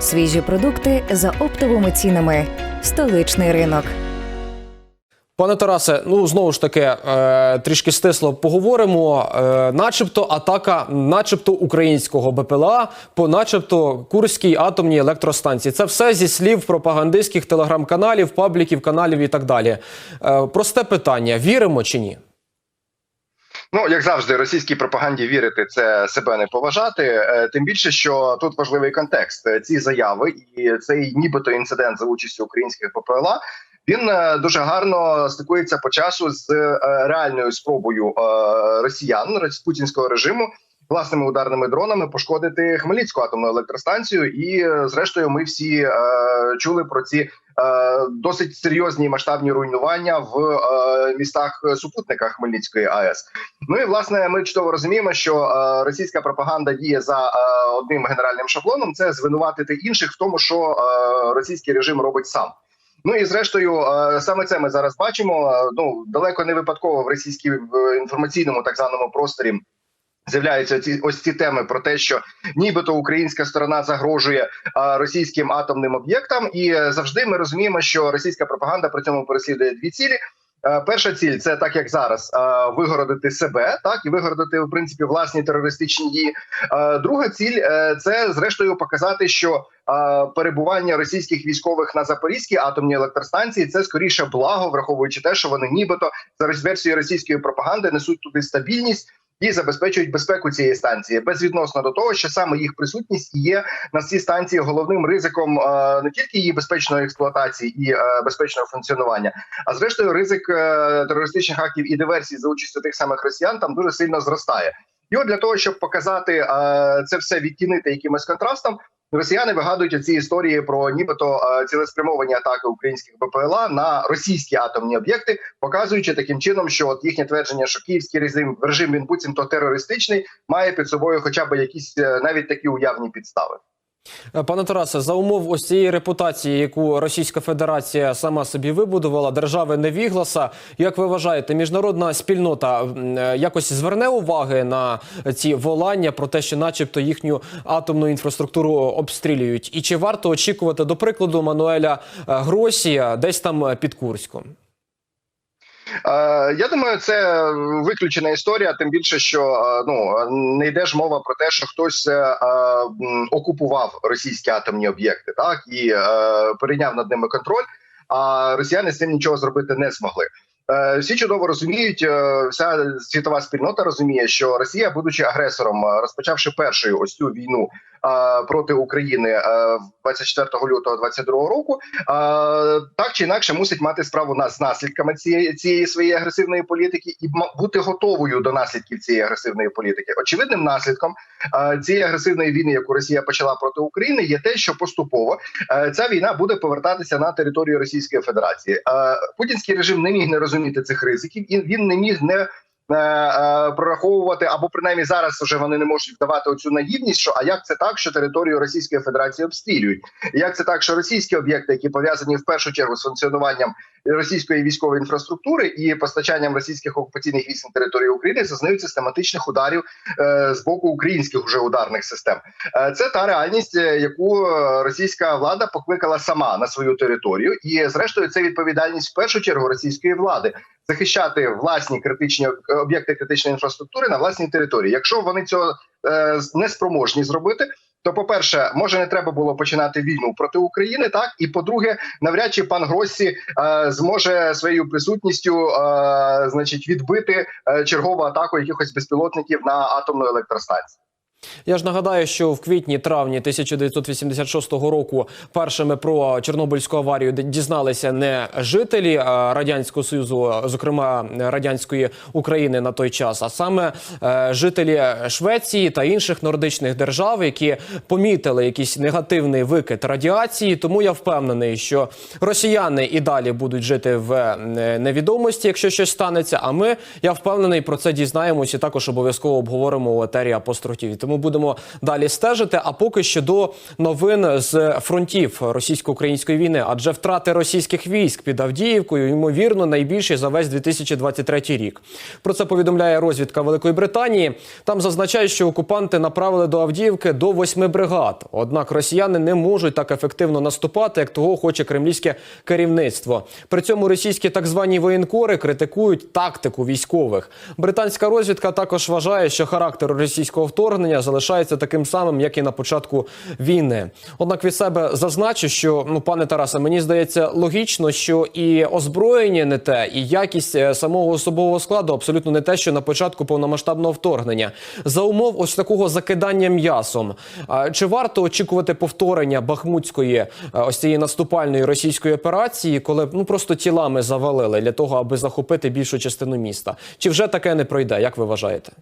Свіжі продукти за оптовими цінами. Столичний ринок. Пане Тарасе, ну знову ж таки, е, трішки стисло поговоримо. Е, начебто атака, начебто українського БПЛА по начебто Курській атомній електростанції. Це все зі слів пропагандистських телеграм-каналів, пабліків, каналів і так далі. Е, просте питання: віримо чи ні? Ну, як завжди, російській пропаганді вірити це себе не поважати. Е, Тим більше, що тут важливий контекст. Е, Ці заяви і цей нібито інцидент за участю українських ППЛА. Він е, дуже гарно стикується по часу з реальною спробою росіян рос- путінського режиму власними ударними дронами пошкодити Хмельницьку атомну електростанцію. І зрештою, ми всі чули про ці досить серйозні масштабні руйнування в е, містах супутниках Хмельницької АЕС. Ну і власне ми чудово розуміємо, що е, російська пропаганда діє за е, одним генеральним шаблоном: це звинуватити інших в тому, що е, російський режим робить сам. Ну і зрештою, е, саме це ми зараз бачимо. Е, Ну далеко не випадково в російській інформаційному так званому просторі. З'являються ці ось ці теми про те, що нібито українська сторона загрожує а, російським атомним об'єктам, і е, завжди ми розуміємо, що російська пропаганда при цьому переслідує дві цілі. Е, Перша ціль це так як зараз е, вигородити себе, так і вигородити в принципі власні терористичні дії. Друга ціль це зрештою показати, що перебування російських військових на Запорізькій атомній електростанції це скоріше благо, враховуючи те, що вони нібито за версією російської пропаганди несуть туди стабільність. І забезпечують безпеку цієї станції безвідносно до того, що саме їх присутність є на цій станції головним ризиком е, не тільки її безпечної експлуатації і е, безпечного функціонування, а зрештою ризик е, терористичних актів і диверсій за участю тих самих росіян там дуже сильно зростає. І от для того, щоб показати це все відтінити якимось контрастом, росіяни вигадують ці історії про нібито е, цілеспрямовані атаки українських БПЛА на російські атомні об'єкти, показуючи таким чином, що от їхнє твердження, що київський режим режим він буцімто терористичний, має під собою хоча б якісь е, навіть такі уявні підстави. Е, Пане Тарасе, за умов ось цієї репутації, яку Російська Федерація сама собі вибудувала, держави невігласа. Як ви вважаєте, міжнародна спільнота е, якось зверне уваги на ці волання про те, що, начебто, їхню атомну інфраструктуру обстрілюють? І чи варто очікувати, до прикладу, Мануеля е, Гросія десь там під Курськом? Е, я думаю, це виключена історія. Тим більше, що е, ну не йде ж мова про те, що хтось е, окупував російські атомні об'єкти, так і перейняв над ними контроль. А росіяни з цим нічого зробити не змогли. Е, Всі чудово розуміють, е, вся світова спільнота розуміє, що Росія, будучи агресором, е, розпочавши першою ось цю війну проти України е, 24 лютого 22 року, так чи інакше мусить мати справу з наслідками цієї цієї своєї агресивної політики і бути готовою до наслідків цієї агресивної політики. Очевидним наслідком цієї агресивної війни, яку Росія почала проти України, є те, що поступово ця війна буде повертатися на територію Російської Федерації. Путінський режим не міг не розуміти цих ризиків, і він не міг не е, е, прораховувати, або принаймні зараз вже вони не можуть вдавати оцю наївність. Що а як це так, що територію Російської Федерації обстрілюють? Як це так, що російські об'єкти, які пов'язані в першу чергу з функціонуванням російської військової інфраструктури і постачанням російських окупаційних військ на територію України, зазнають систематичних ударів е, з боку українських уже ударних систем? Е, Це та реальність, е, яку російська влада покликала сама на свою територію, і зрештою це відповідальність в першу чергу російської влади захищати власні критичні об'єкти критичної інфраструктури на власній території. Якщо вони цього е, не спроможні зробити. То, по-перше, може не треба було починати війну проти України, так і по-друге, навряд чи пан Гроссі е, зможе своєю присутністю, е, значить, відбити е, чергову атаку якихось безпілотників на атомну електростанцію. Я ж нагадаю, що в квітні-травні 1986 року першими про Чорнобильську аварію дізналися не жителі радянського союзу, зокрема радянської України на той час, а саме е, жителі Швеції та інших нордичних держав, які помітили якийсь негативний викид радіації. Тому я впевнений, що росіяни і далі будуть жити в е, невідомості, якщо щось станеться. А ми я впевнений про це дізнаємося. і Також обов'язково обговоримо у етері апострофів. Тому будемо далі стежити. А поки що до новин з фронтів російсько-української війни, адже втрати російських військ під Авдіївкою ймовірно найбільші за весь 2023 рік. Про це повідомляє розвідка Великої Британії. Там зазначають, що окупанти направили до Авдіївки до восьми бригад. Однак росіяни не можуть так ефективно наступати, як того хоче кремлівське керівництво. При цьому російські так звані воєнкори критикують тактику військових. Британська розвідка також вважає, що характер російського вторгнення залишається таким самим, як і на початку війни. Однак від себе зазначу, що ну пане Тарасе, мені здається логічно, що і озброєння не те, і якість е, самого особового складу абсолютно не те, що на початку повномасштабного вторгнення. За умов ось такого закидання м'ясом. Чи варто очікувати повторення бахмутської е, ось цієї наступальної російської операції, коли ну просто тілами завалили для того, аби захопити більшу частину міста? Чи вже таке не пройде? Як ви вважаєте?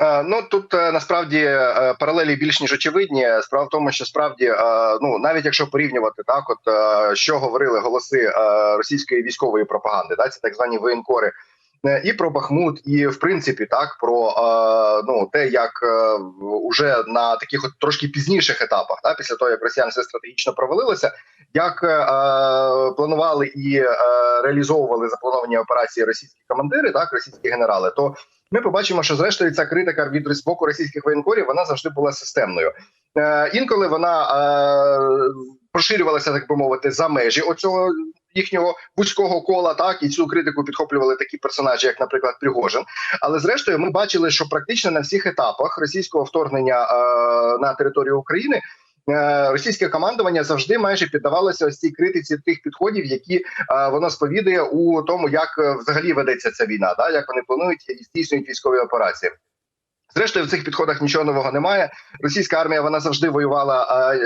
Е, Ну тут е, насправді е, паралелі більш ніж очевидні. Справа в тому, що справді ну навіть якщо порівнювати так, от що говорили голоси російської військової пропаганди, да, це так звані воєнкори. І про Бахмут, і в принципі так про ну те, як уже на таких от трошки пізніших етапах, да, після того як росіяни все стратегічно провалилося, як планували і реалізовували заплановані операції російські командири, так російські генерали, то ми побачимо, що зрештою ця критика від з боку російських воєнкорів вона завжди була системною. Е, інколи вона е, поширювалася, так би мовити, за межі оцього їхнього вузького кола. Так і цю критику підхоплювали такі персонажі, як, наприклад, Пригожин. Але зрештою, ми бачили, що практично на всіх етапах російського вторгнення е, на територію України. Е, Російське командування завжди майже піддавалося ось цій критиці тих підходів, які е, воно сповідує у тому, як е, взагалі ведеться ця війна, да як вони планують і здійснюють військові операції. Зрештою, в цих підходах нічого нового немає. Російська армія вона завжди воювала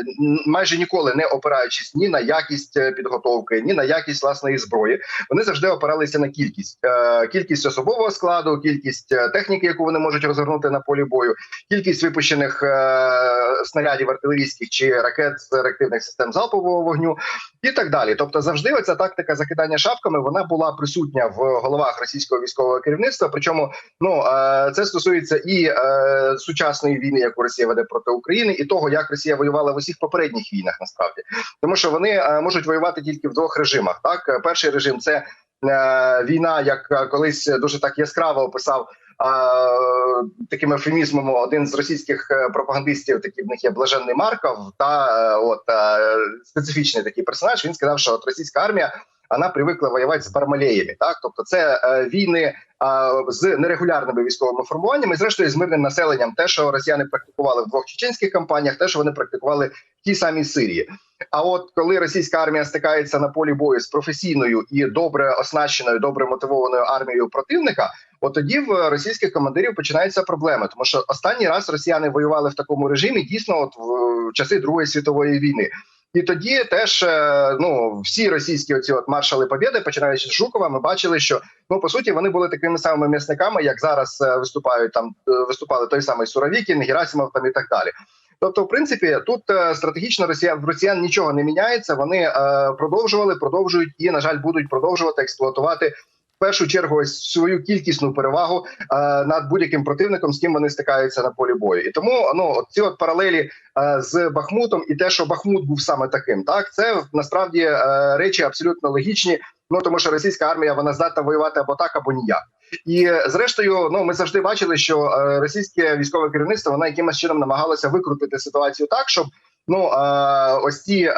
майже ніколи не опираючись ні на якість е, підготовки, ні на якість власної зброї. Вони завжди опиралися на кількість, Е, кількість особового складу, кількість е, техніки, яку вони можуть розгорнути на полі бою, кількість випущених снарядів артилерійських чи ракет з реактивних систем залпового вогню, і так далі. Тобто, завжди оця тактика закидання шапками вона була присутня в головах російського військового керівництва. Причому ну це стосується і е, сучасної війни, яку Росія веде проти України, і того, як Росія воювала в усіх попередніх війнах, насправді, тому що вони е, можуть воювати тільки в двох режимах. Так, Е, перший режим це війна, як колись дуже так яскраво описав. Таким ефемізмом один з російських пропагандистів, такий в них є блаженний Марков, та от специфічний такий персонаж. Він сказав, що от російська армія вона привикла воювати з бармалеями. Так, тобто, це е, війни а, з нерегулярними військовими формуваннями, і зрештою з мирним населенням, те, що росіяни практикували в двох чеченських кампаніях, те, що вони практикували в тій самій Сирії. А от коли російська армія стикається на полі бою з професійною і добре оснащеною, добре мотивованою армією противника, от тоді в російських командирів починаються проблеми, тому що останній раз росіяни воювали в такому режимі дійсно, от в часи Другої світової війни. І тоді теж е, ну всі російські оці от маршали Побєди, починаючи з Жукова, ми бачили, що ну по суті вони були такими самими м'ясниками, як зараз е, виступають там е, виступали той самий Суровікін, Герасимов там і так далі. Тобто, в принципі, тут стратегічно Росія в росіян нічого не міняється. Вони продовжували, продовжують і, на жаль, будуть продовжувати експлуатувати першу чергу свою кількісну перевагу е, над будь-яким противником, з ким вони стикаються на полі бою. І тому ну от ці от паралелі е, з Бахмутом і те, що Бахмут був саме таким, так це насправді е, речі абсолютно логічні. Ну тому що російська армія вона здатна воювати або так, або ніяк. І зрештою, ну ми завжди бачили, що російське військове керівництво вона якимось чином намагалося викрутити ситуацію так, щоб ну ось ці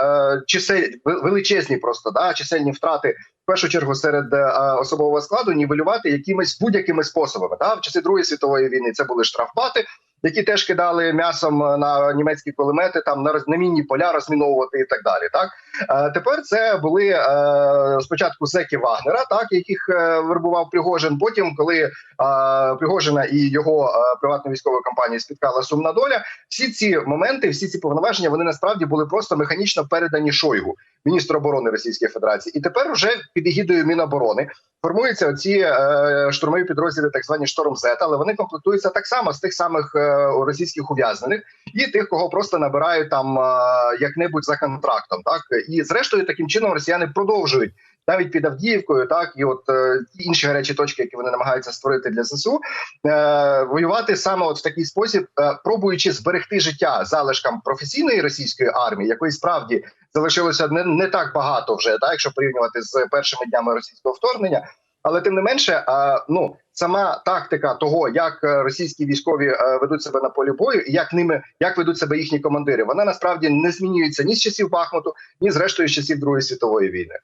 чисель величезні, просто да чисельні втрати. Першу чергу серед е, особового складу нівелювати якимись будь-якими способами. Да? В часи Другої світової війни це були штрафбати, які теж кидали м'ясом на німецькі кулемети, там на роз- на мінні поля розміновувати і так далі. Так е, тепер це були е, спочатку зеки Вагнера, так яких е, вербував Пригожин. Потім, коли е, Пригожина і його е, приватну військову компанію спіткала сумна доля, всі ці моменти, всі ці повноваження, вони насправді були просто механічно передані Шойгу, міністру оборони Російської Федерації, і тепер уже під егідою Міноборони формуються оці е, штурмові підрозділи, так звані шторм З, але вони комплектуються так само з тих самих е, російських ув'язнених і тих, кого просто набирають там е, як-небудь за контрактом. Так і зрештою таким чином росіяни продовжують навіть під Авдіївкою, так і от е, інші гарячі точки, які вони намагаються створити для ЗСУ, е, воювати саме от в такий спосіб, е, пробуючи зберегти життя залишкам професійної російської армії, якої справді залишилося не, не так багато вже, так, якщо порівнювати з першими днями російського вторгнення. Але тим не менше, а, ну сама тактика того, як е, російські військові е, ведуть себе на полі бою, і як ними як ведуть себе їхні командири, вона насправді не змінюється ні з часів Бахмуту, ні зрештою з часів Другої світової війни.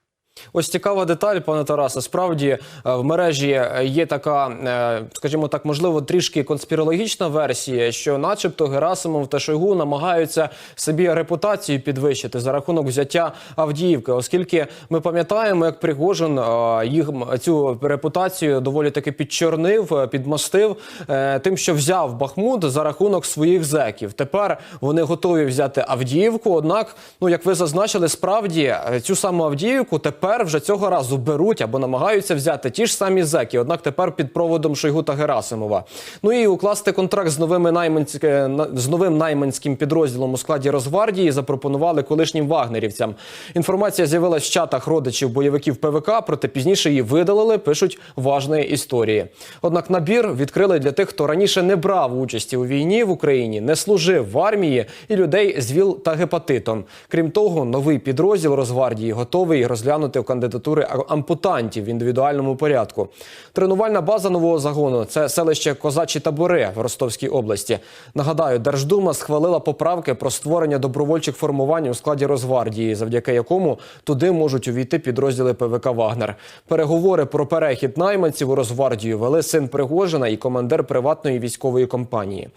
Ось цікава деталь, пане Тарасе. Справді е, в мережі є така, е, скажімо так, можливо, трішки конспірологічна версія, що, начебто, Герасимов та Шойгу намагаються собі репутацію підвищити за рахунок взяття Авдіївки, оскільки ми пам'ятаємо, як Пригожин е, їх цю репутацію доволі таки підчорнив, підмостив е, тим, що взяв Бахмут за рахунок своїх зеків. Тепер вони готові взяти Авдіївку. Однак, ну як ви зазначили, справді цю саму Авдіївку тепер вже цього разу беруть або намагаються взяти ті ж самі зеки. Однак тепер під проводом Шойгу та Герасимова. Ну і укласти контракт з новими найманське з новим найманським підрозділом у складі Росгвардії запропонували колишнім вагнерівцям. Інформація з'явилась в чатах родичів бойовиків ПВК, проте пізніше її видалили. Пишуть важної історії. Однак набір відкрили для тих, хто раніше не брав участі у війні в Україні, не служив в армії і людей з ВІЛ та гепатитом. Крім того, новий підрозділ Росгвардії готовий розглянути в кандидатури ампутантів в індивідуальному порядку. Тренувальна база нового загону це селище Козачі табори в Ростовській області. Нагадаю, Держдума схвалила поправки про створення добровольчих формувань у складі Росгвардії, завдяки якому туди можуть увійти підрозділи ПВК Вагнер. Переговори про перехід найманців у Росгвардію вели син Пригожина і командир приватної військової компанії.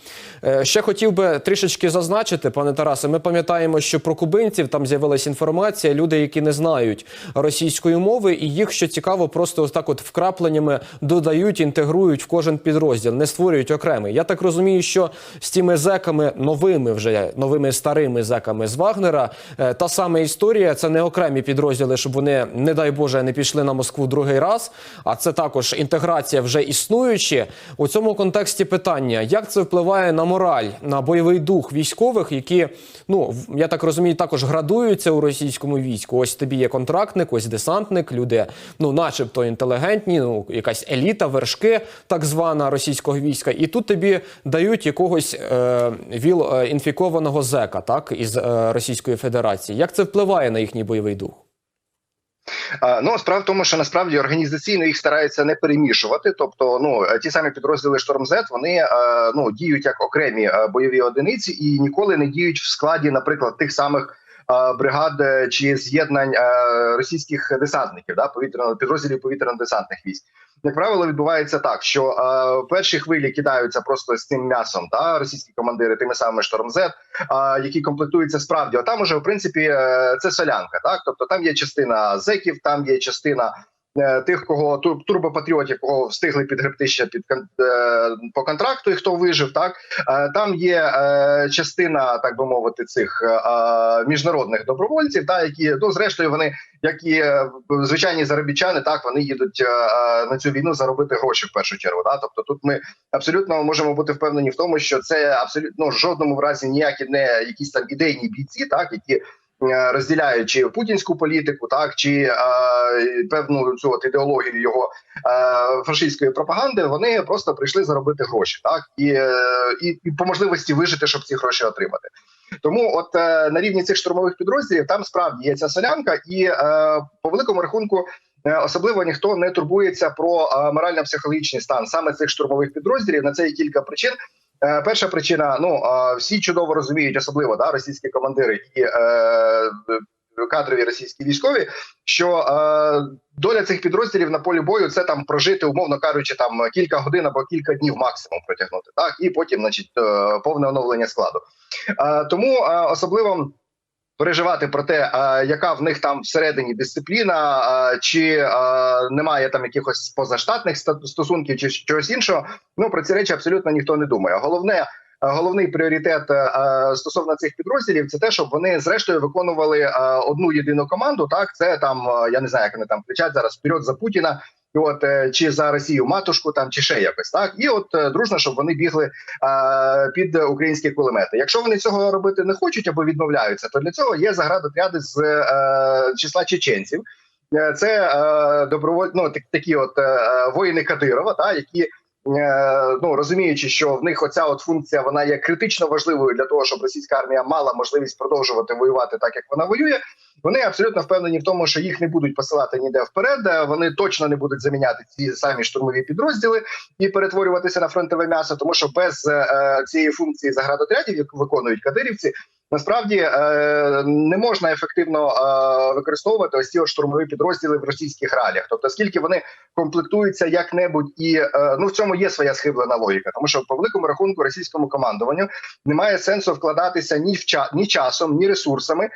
Е, Ще хотів би трішечки зазначити, пане Тарасе. Ми пам'ятаємо, що про кубинців там з'явилася інформація. Люди, які не знають російської мови, і їх що цікаво, просто ось так от вкрапленнями додають, інтегрують в кожен підрозділ, не створюють окремий. Я так розумію, що з тими зеками новими, вже новими старими зеками з Вагнера, е, та сама історія. Це не окремі підрозділи, щоб вони, не дай Боже, не пішли на Москву другий раз. А це також інтеграція вже існуючі. У цьому контексті питання: як це впливає на мораль, на бойовий дух військових, які ну я так розумію, також градуються у російському війську. Ось тобі є контрактник, ось десантник, люди, ну, начебто інтелігентні, ну якась еліта, вершки, так звана російського війська, і тут тобі дають якогось е, віл е, інфікованого зека, так із е, Російської Федерації. Як це впливає на їхній бойовий дух? Ну справа в тому, що насправді організаційно їх стараються не перемішувати. Тобто, ну ті самі підрозділи Шторм Зет вони е, ну діють як окремі е, бойові одиниці і ніколи не діють в складі, наприклад, тих самих. Е, Бригад чи з'єднань е, російських десантників, да повітряно підрозділів повітряно-десантних військ, як правило, відбувається так, що е, перші хвилі кидаються просто з цим м'ясом, та російські командири тими самими штормзет, е, які комплектуються справді. А там уже в принципі е, це солянка. Так, тобто там є частина зеків, там є частина. Е, Тих, кого тур- турбопатріотів, кого встигли підгребти ще під е, по контракту, і хто вижив, так Е, там є частина, так би мовити, цих міжнародних добровольців, та які ну зрештою вони, як і звичайні заробітчани, так вони їдуть на цю війну заробити гроші в першу чергу. Да? Тобто тут ми абсолютно можемо бути впевнені в тому, що це абсолютно ну, в жодному разі ніякі не якісь там ідейні бійці, так які. Е, Розділяють чи путінську політику, так чи е, певну цю от ідеологію його е, фашистської пропаганди, вони просто прийшли заробити гроші, так і, і, і по можливості вижити, щоб ці гроші отримати. Тому, от на рівні цих штурмових підрозділів, там справді є ця солянка, і по великому рахунку. Особливо ніхто не турбується про морально-психологічний стан саме цих штурмових підрозділів. На це є кілька причин. Е, Перша причина: ну всі чудово розуміють, особливо да, російські командири і е, кадрові російські військові, що е, доля цих підрозділів на полі бою це там прожити, умовно кажучи, там кілька годин або кілька днів максимум протягнути. Так і потім, значить, е, повне оновлення складу. Е, тому е, особливо. Переживати про те, е, яка в них там всередині дисципліна, е, чи е, немає там якихось позаштатних стосунків, чи чогось іншого. Ну про ці речі абсолютно ніхто не думає. Головне, головний пріоритет стосовно цих підрозділів це те, щоб вони зрештою виконували одну єдину команду. Так, це там я не знаю, як вони там кричать зараз вперед за Путіна. От е, чи за Росію матушку там чи ще якось так, і от е, дружно, щоб вони бігли е, під українські кулемети. Якщо вони цього робити не хочуть або відмовляються, то для цього є заградотряди з е, числа чеченців, це е, добровольно ну, так, такі от е, воїни Кадирова, та які. Е, Ну розуміючи, що в них оця от функція вона є критично важливою для того, щоб російська армія мала можливість продовжувати воювати так, як вона воює. Вони абсолютно впевнені в тому, що їх не будуть посилати ніде вперед. е, Вони точно не будуть заміняти ці самі штурмові підрозділи і перетворюватися на фронтове м'ясо, тому що без е, цієї функції заградотрядів, яку виконують кадирівці, насправді е, не можна ефективно е, використовувати ось ці штурмові підрозділи в російських реаліях. Тобто, скільки вони комплектуються як-небудь, і е, ну в цьому є своя схиблена логіка, тому що по великому рахунку російському командуванню немає сенсу вкладатися ні в ча- ні часом, ні ресурсами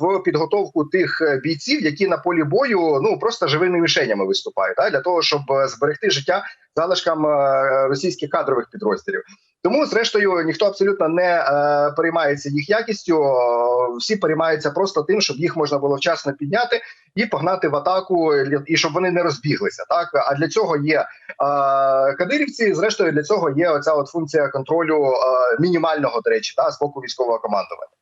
в підготовку тих бійців, які на полі бою ну просто живими мішенями виступають, да, для того, щоб зберегти життя залишкам російських кадрових підрозділів. Тому, зрештою, ніхто абсолютно не е, переймається їх якістю. е, Всі переймаються просто тим, щоб їх можна було вчасно підняти і погнати в атаку, і щоб вони не розбіглися. Так а для цього є е, кадирівці. Зрештою, для цього є оця от функція контролю е, мінімального до речі, та з боку військового командування.